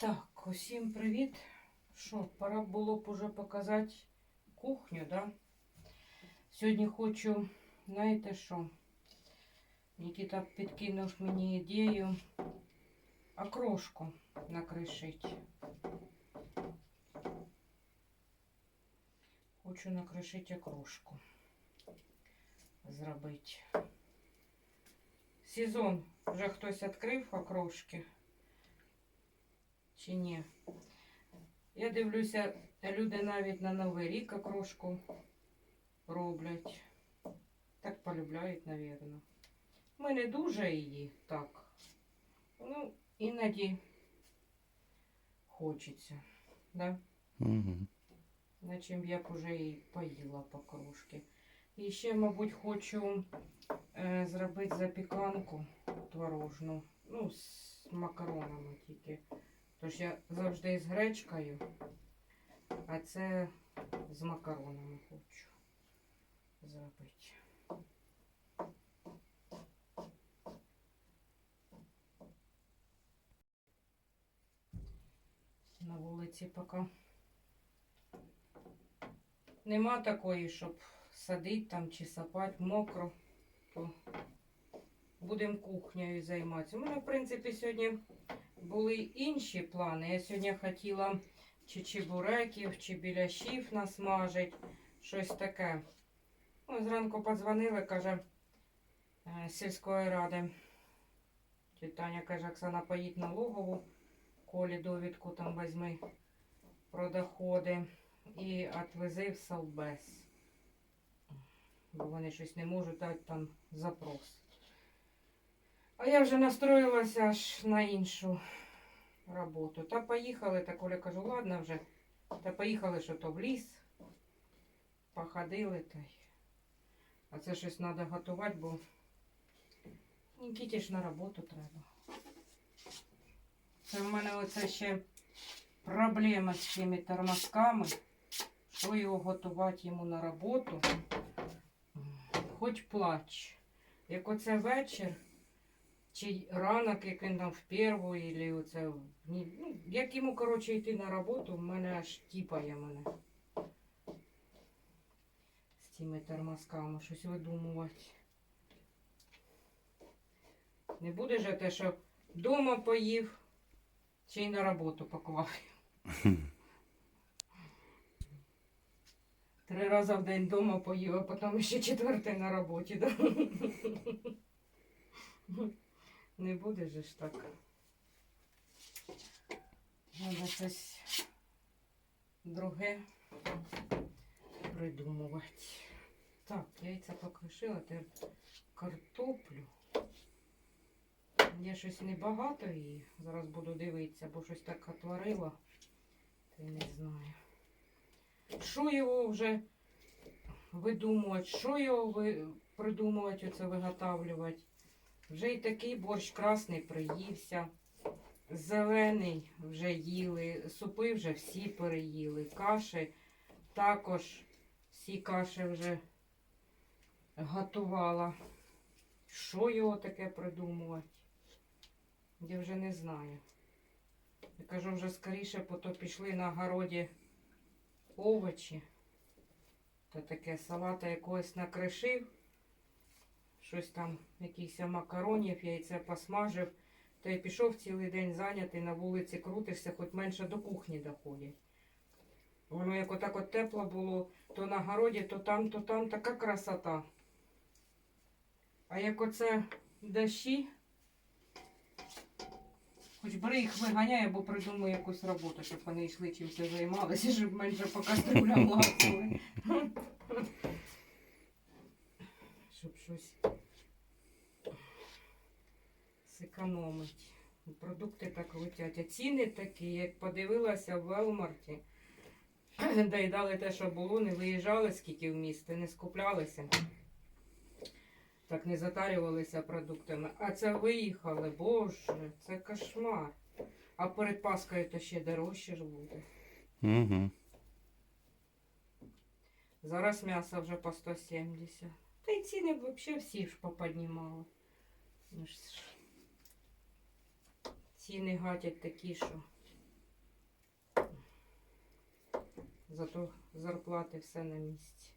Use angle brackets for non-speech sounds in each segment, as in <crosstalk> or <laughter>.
Так, усім привіт. Що, пора було б уже показати кухню, да? Сьогодні хочу, знаєте що? Нікіта підкинув мені ідею окрошку накришити. Хочу накришити окрошку. Зробити. Сезон. Вже хтось відкрив окрошки? Чи ні? Я дивлюся, люди навіть на Новий рік окрошку роблять. Так полюбляють, напевно. Ми не дуже її так. Ну, іноді хочеться. Да? Угу. Наче я б уже і поїла по кружки. І ще, мабуть, хочу е, зробити запіканку творожну. Ну, з макаронами тільки. Тож я завжди з гречкою, а це з макаронами хочу зробити. На вулиці поки. Нема такої, щоб садити там чи сапати мокро, будемо кухнею займатися. У мене, в принципі, сьогодні були інші плани. Я сьогодні хотіла чи чебуреків, чи біляшів насмажити, щось таке. Ну, зранку подзвонили, каже, е, сільської ради. Таня каже, Оксана, поїдь на логову, колі довідку там візьми про доходи і відвези в Совбез. Бо вони щось не можуть дати там запрос. А я вже настроїлася аж на іншу роботу. Та поїхали, та Коля кажу, ладно вже. Та поїхали, що то в ліс. Походили та й. А це щось треба готувати, бо Нікіті ж на роботу треба. Це в мене оце ще проблема з цими тормозками. Що його готувати йому на роботу? Хоч плач. Як оце вечір, чи ранок, як він там в перву, і оце, ну, як йому, коротше, йти на роботу, в мене аж тіпає мене. З цими тормозками щось видумувати. Не буде же те, що вдома поїв, чи й на роботу поклав. <laughs> Три рази в день вдома поїв, а потім ще четвертий на роботі. Да? <laughs> Не буде же ж так. Треба щось друге придумувати. Так, яйця покришила, тепер картоплю. Я щось небагато її. Зараз буду дивитися, бо щось так отварила. Та не знаю. Що його вже видумувати, що його ви... придумувати, оце виготовлювати. Вже і такий борщ красний приївся. Зелений вже їли, супи вже всі переїли. Каші також всі каші вже готувала. Що його таке придумувати? Я вже не знаю. Я кажу, вже скоріше, то пішли на городі овочі. Та таке салата якогось накришив. Щось там, якихось макаронів, яйце посмажив. Та й пішов цілий день зайнятий, на вулиці крутишся, хоч менше до кухні доходять. Воно як отак от тепло було, то на городі, то там, то там така красота. А як оце дощі, хоч бери їх виганяй, або придумай якусь роботу, щоб вони йшли чимось займалися, <laughs> щоб менше по кастрюлям лапали. <laughs> Щоб щось зекономити. Продукти так летять. А ціни такі, як подивилася в Велмарті, де й дали те, що було, не виїжджали скільки в місто, не скуплялися. Так не затарювалися продуктами. А це виїхали, боже, це кошмар. А перед Паскою то ще дорожче ж буде. Угу. Зараз м'ясо вже по 170. Та й ціни взагалі всі ж поподнімали. Ну ж, ціни гадять такі, що зато зарплати все на місці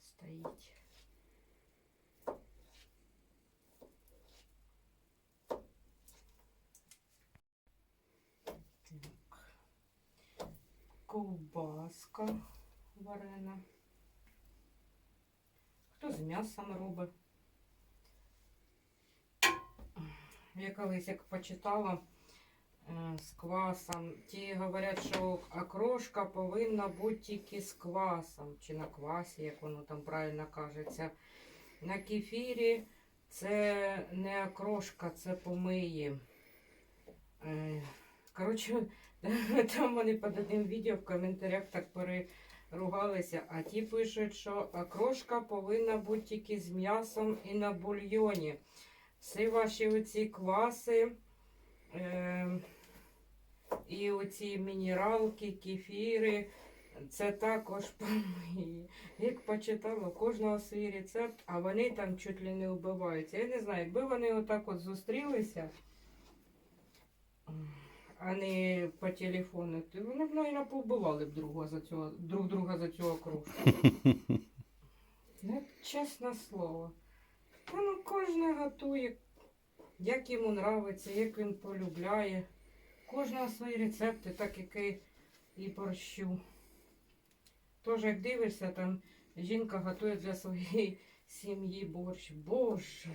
стоїть. Ковбаска варена. Хто з м'ясом робить? Я колись як почитала е, з квасом, ті говорять, що окрошка повинна бути тільки з квасом, чи на квасі, як воно там правильно кажеться. На кефірі це не окрошка, це помиї. Е, Коротше, <laughs> там вони під одним відео в коментарях так переругалися, а ті пишуть, що окрошка повинна бути тільки з м'ясом і на бульйоні. Всі ваші оці кваси е, і оці мінералки, кефіри, це також <laughs> помиї. Як почитала, у кожного свій рецепт, а вони там чуть ли не вбиваються. Я не знаю, якби вони отак от зустрілися, а не по телефону, то вони б, мабуть, повбивали б друга за цього, друг друга за цього кружку. <laughs> Ну, чесне слово. Та ну кожен готує, як йому нравиться, як він полюбляє. Кожного свої рецепти, так як і, і борщу. Тож, як дивишся, там жінка готує для своєї сім'ї борщ. Боже,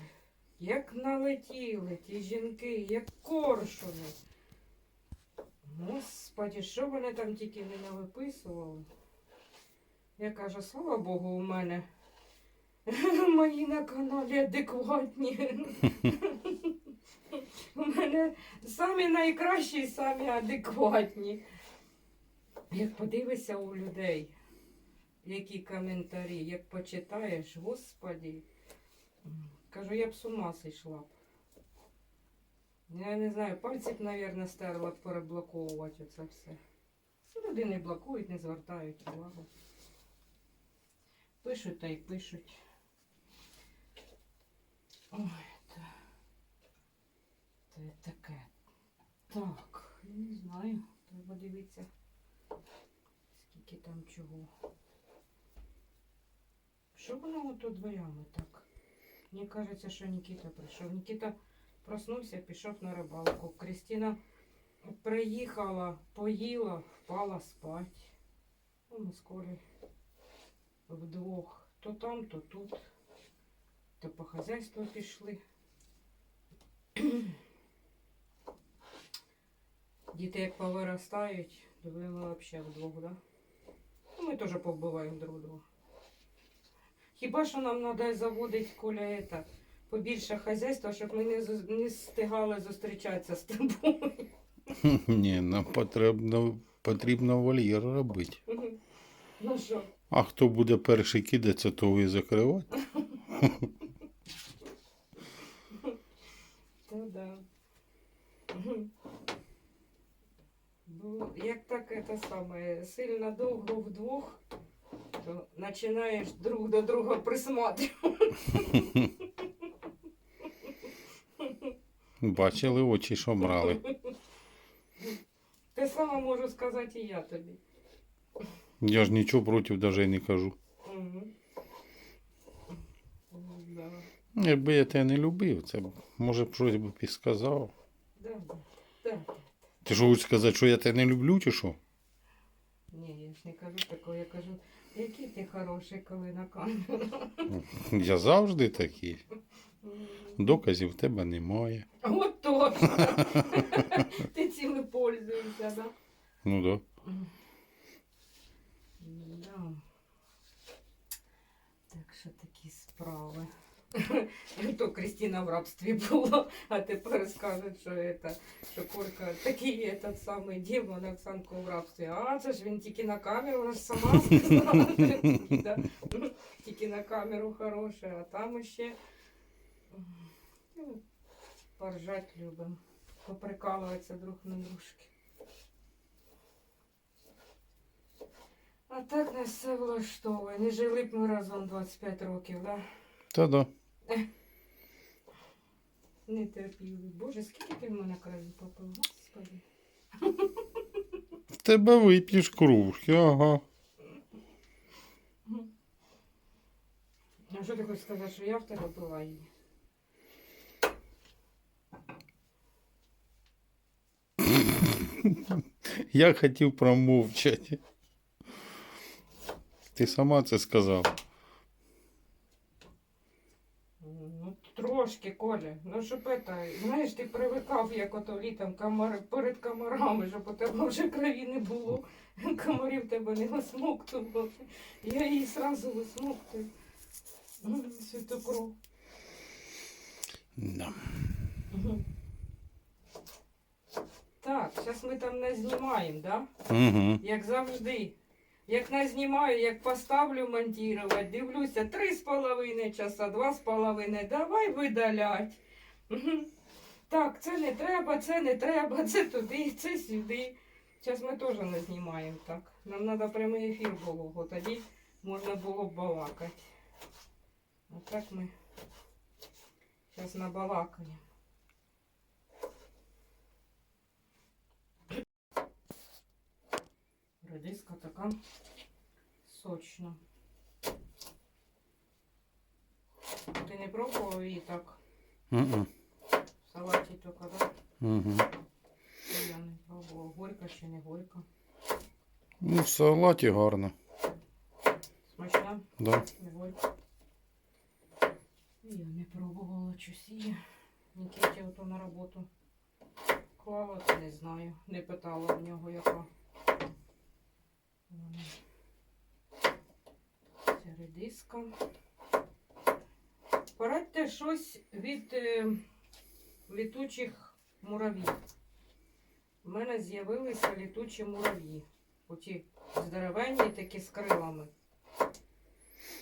як налетіли ті жінки, як коршуни. Господі, що вони там тільки не навиписували. Я кажу, слава Богу, у мене <laughs> мої на каналі адекватні. <laughs> У мене самі найкращі, самі адекватні. Як подивишся у людей, які коментарі, як почитаєш, господі, кажу, я б з ума зійшла б. Я не знаю, пальці б, мабуть, стерла б переблоковувати оце все. Люди не блокують, не звертають увагу. Пишуть та й пишуть. Ой, та. Це таке. Так, я не знаю. Треба дивитися, скільки там чого. Що воно тут дверями так? Мені кажеться, що Нікіта прийшов. Нікіта проснувся, пішов на рибалку. Кристина приїхала, поїла, впала спать. Ну, ми з вдвох. То там, то тут. То по хазяйству пішли. Діти як повиростають, то ви взагалі вдвох, да? Ну, ми теж повбиваємо друг друга. Хіба що нам треба заводити Коля это, побільше хазяйства, щоб ми не, не встигали зустрічатися з тобою. <laughs> Ні, нам потрібно, потрібно вольєр робити. Ну що? А хто буде перший кидатися, того і закривати. <laughs> Та да. Ну, як так це саме, сильно довго вдвох, то починаєш друг до друга присматрювати. Бачили очі, що брали. Те саме можу сказати і я тобі. Я ж нічого проти навіть не кажу. Угу. Да. Якби я тебе не любив, це може б щось би і сказав. Да, да, да. Ти що хочеш сказати, що я тебе не люблю, чи що? Ні, я ж не кажу такого, я кажу, який ти хороший, коли на камеру. Я завжди такий. Доказів в тебе немає. От точно. <laughs> Ти цими пользуєшся, да? Ну да. Да. Так що такі справи. <laughs> То Кристина в рабстві була, а тепер скажуть, що, это, що Колька такий этот самий демон Оксанку в рабстві. А це ж він тільки на камеру, вона ж сама <laughs> сказала. Да. Тільки на камеру хороше, а там ще ну, поржать любимо, поприкалуватися друг на дружки. А так нас все влаштовує. Не жили б ми разом 25 років, да? Та да. <laughs> Не терпіли. Боже, скільки ти в мене крові попив, господи. тебе вип'єш кружки, ага. А що ти хочеш сказати, що я в тебе пила її? <laughs> Я хотів промовчати. Ти сама це сказав. Ну, трошки, Коля. Ну, щоб это, знаєш, ти привикав, як ото літом комар... перед комарами, щоб у тебе вже крові не було. Комарів тебе не висмоктували. Я її сразу висмоктую. М, Всю ту кров. Да. Так, зараз ми там не знімаємо, да? Угу. Як завжди. Як не знімаю, як поставлю монтувати, дивлюся, три з половиною часа, два з половиною, давай видалять. Так, це не треба, це не треба, це туди, це сюди. Зараз ми теж не знімаємо так. Нам треба прямий ефір було, бо тоді можна було б балакати. А так ми зараз набалакаємо. Редиска така сочна. Ти не пробував її так Угу. в салаті тільки, да? Угу. Я не пробував. Горька чи не горька. Ну, в салаті гарно. Смачна, Да. не горька. Я не пробувала її. Нікіті ото на роботу клала, то не знаю. Не питала в нього яка. Вона. Ця редиска. Порадьте щось від е, літучих муравів. У мене з'явилися літучі мурав'ї. Оті здоровенні такі з крилами.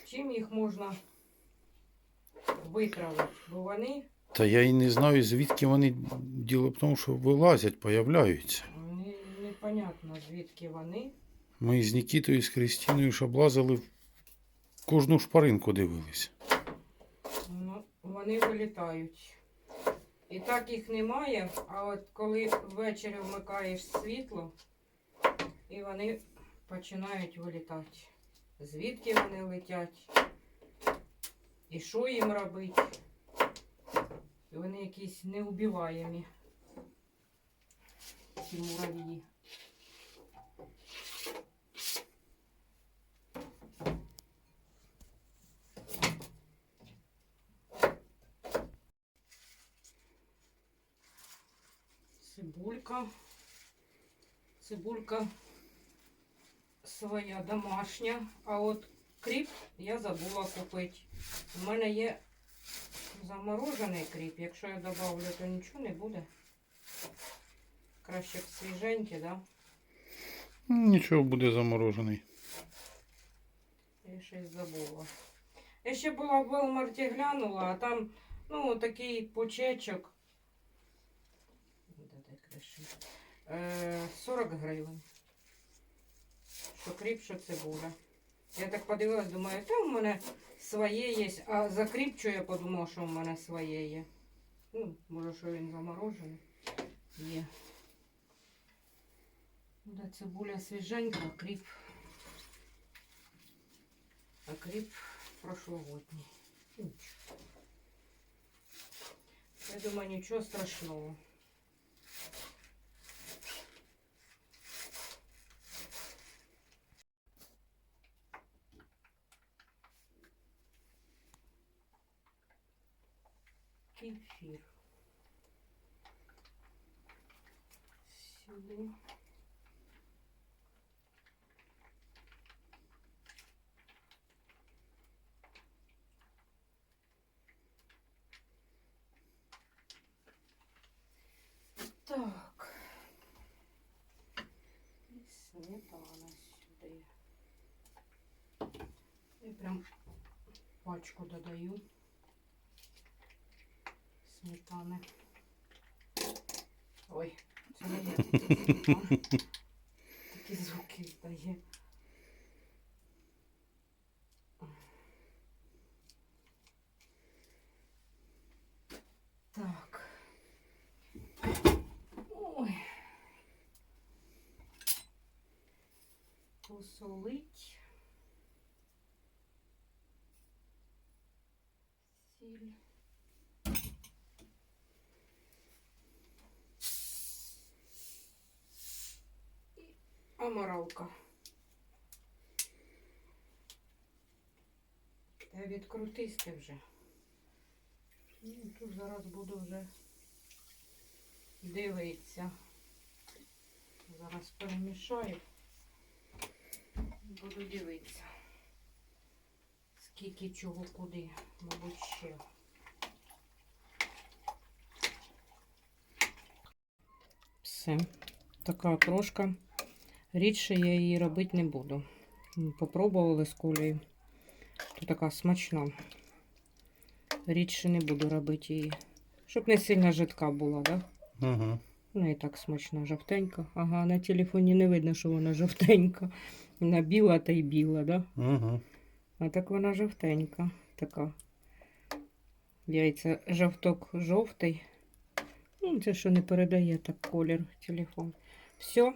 Чим їх можна витравити? Бо вони Та я і не знаю, звідки вони. Діло в тому, що вилазять, появляються. не, непонятно, звідки вони. Ми з Нікітою, з Крістіною ж облазили в кожну шпаринку дивилися. Ну, вони вилітають. І так їх немає, а от коли ввечері вмикаєш світло, і вони починають вилітати. Звідки вони летять? І що їм робити? Вони якісь неубиваємі. Ці мурав'ї. Цибулька. Цибулька своя домашня. А от кріп я забула купити. У мене є заморожений кріп. Якщо я добавлю, то нічого не буде. Краще б свіженький, да? Нічого буде заморожений. Я щось забула. Я ще була в Велмарті глянула, а там, ну, такий почечок. Де ти криши? Е, 40 гривень. Що кріп, що цибуля. Я так подивилась, думаю, та в мене своє є. А за кріп, що я подумала, що в мене своє є. Ну, може, що він заморожений. Є. Да, цибуля свіженька, а кріп. А кріп прошлогодній. Я думаю, нічого страшного. Кефір. Сюди. Так. І сметана сюди. Я прям пачку додаю сметани. Ой, це не сметана. Такі звуки здає. Так. Ой. посолить. Сіль. І аморалка. Та відкрутись ти вже. Ну, тут зараз буду вже дивитися. Зараз перемішаю. Буду дивитися. Скільки чого куди, мабуть, ще. Все. Така окрошка. Рідше я її робити не буду. Попробували з колею. То така смачна. Рідше не буду робити її. Щоб не сильно жидка була, так? Да? Угу. Ну і так смачна, жовтенька. Ага, на телефоні не видно, що вона жовтенька. Вона біла та й біла, да? Угу. А так вона жовтенька. Така. Яйця жовток жовтий. Ну, це що не передає так колір телефон. Все.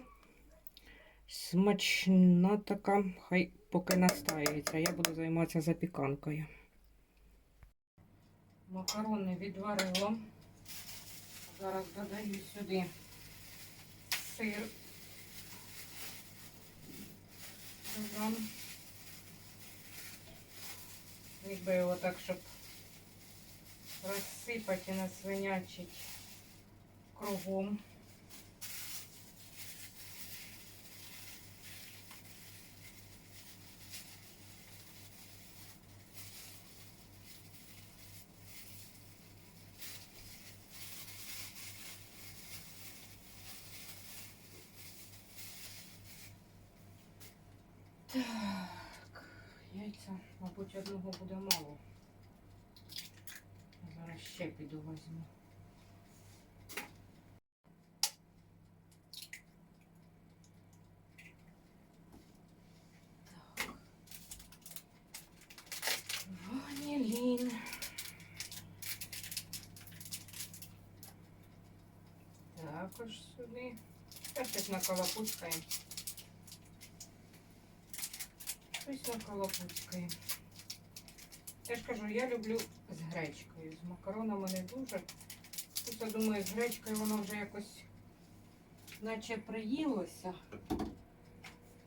Смачна така, хай поки настаюється. Я буду займатися запіканкою. Макарони відварила. Зараз додаю сюди сир. Додам. Якби його так, щоб розсипати і насвинячить кругом. Так, яйця, мабуть, одного буде мало. Зараз ще піду візьму. Так. Ванілін. Також сюди. Та щось наколопуцькаємо. Щось наколопуцькаємо. Я ж кажу, я люблю з гречкою. З макаронами не дуже. Тут, я думаю, з гречкою воно вже якось наче приїлося.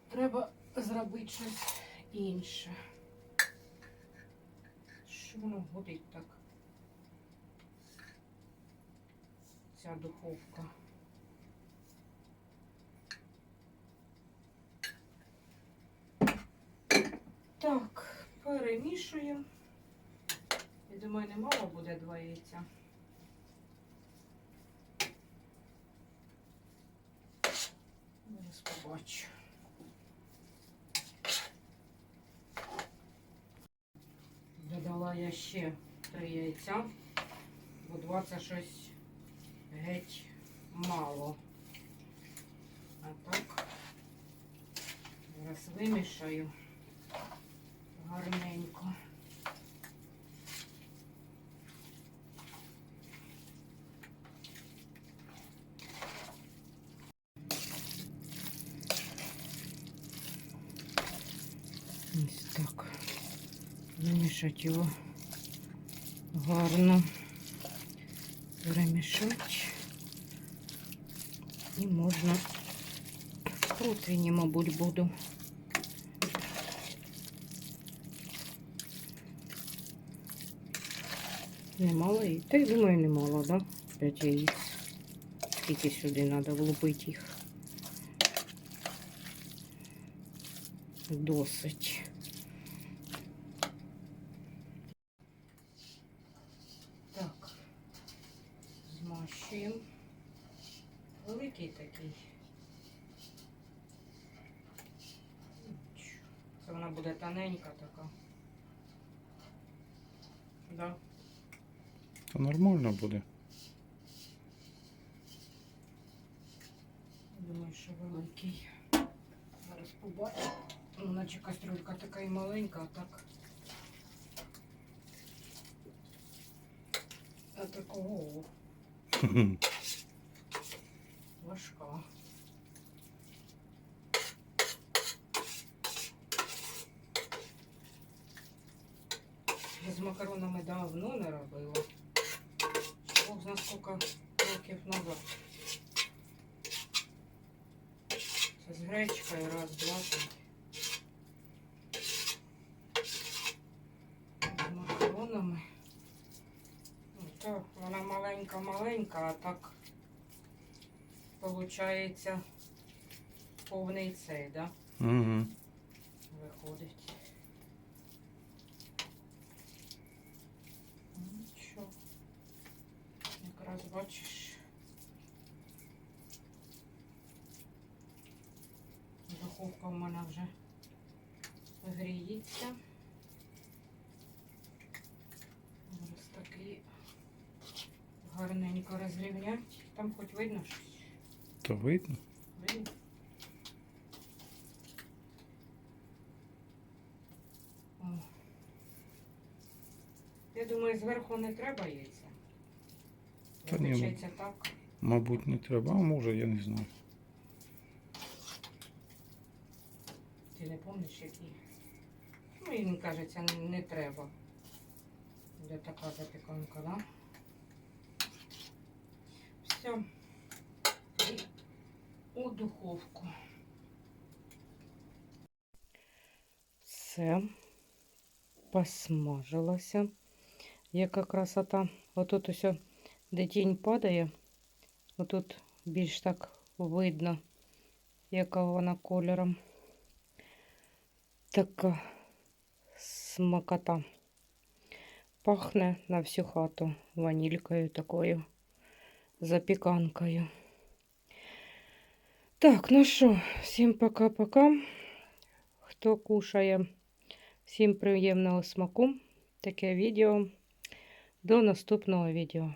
Треба зробити щось інше. Що воно гудить так? Ця духовка. Так, перемішуємо. Я думаю, немало буде два яйця. Зараз побачу. Додала я ще три яйця, бо два це щось геть мало. А так, зараз вимішаю гарненько. Ось так. Вимішати його гарно. Перемішати. І можна противні, мабуть, буду. Немало і. Та й думаю, немало, да? П'ять яєць. Скільки сюди треба влупити їх. Досить. Так. Змащуємо. Великий такий. Це вона буде тоненька така. Да то нормально буде. Думаю, що великий. Зараз побачу. Ну, наче кастрюлька така і маленька, а так. А такого. <laughs> Важка. З макаронами давно не робила. Бог зна скільки років назад. Це з гречкою раз, два, три. З макаронами. Ну, то вона маленька-маленька, а так виходить повний цей, да? Угу. Виходить. Нічого. Якраз бачиш. Духовка в мене вже гріється. Зараз такий гарненько розрівнять. Там хоч видно щось. То видно. Видно? О. Я думаю, зверху не треба яйця. Та ні, так. Мабуть, не треба, а може, я не знаю. Ти не пам'ятаєш, які? Ну, і мені кажеться, не, не треба. Буде така запіканка, да? Все. І у духовку. Все. Посмажилося. Яка красота. Отут ось, де тінь падає, отут більш так видно, яка вона кольором. Така смакота. Пахне на всю хату ванількою такою запіканкою. Так, ну що, всім пока-пока. Хто кушає, всім приємного смаку. Таке відео. До наступного відео.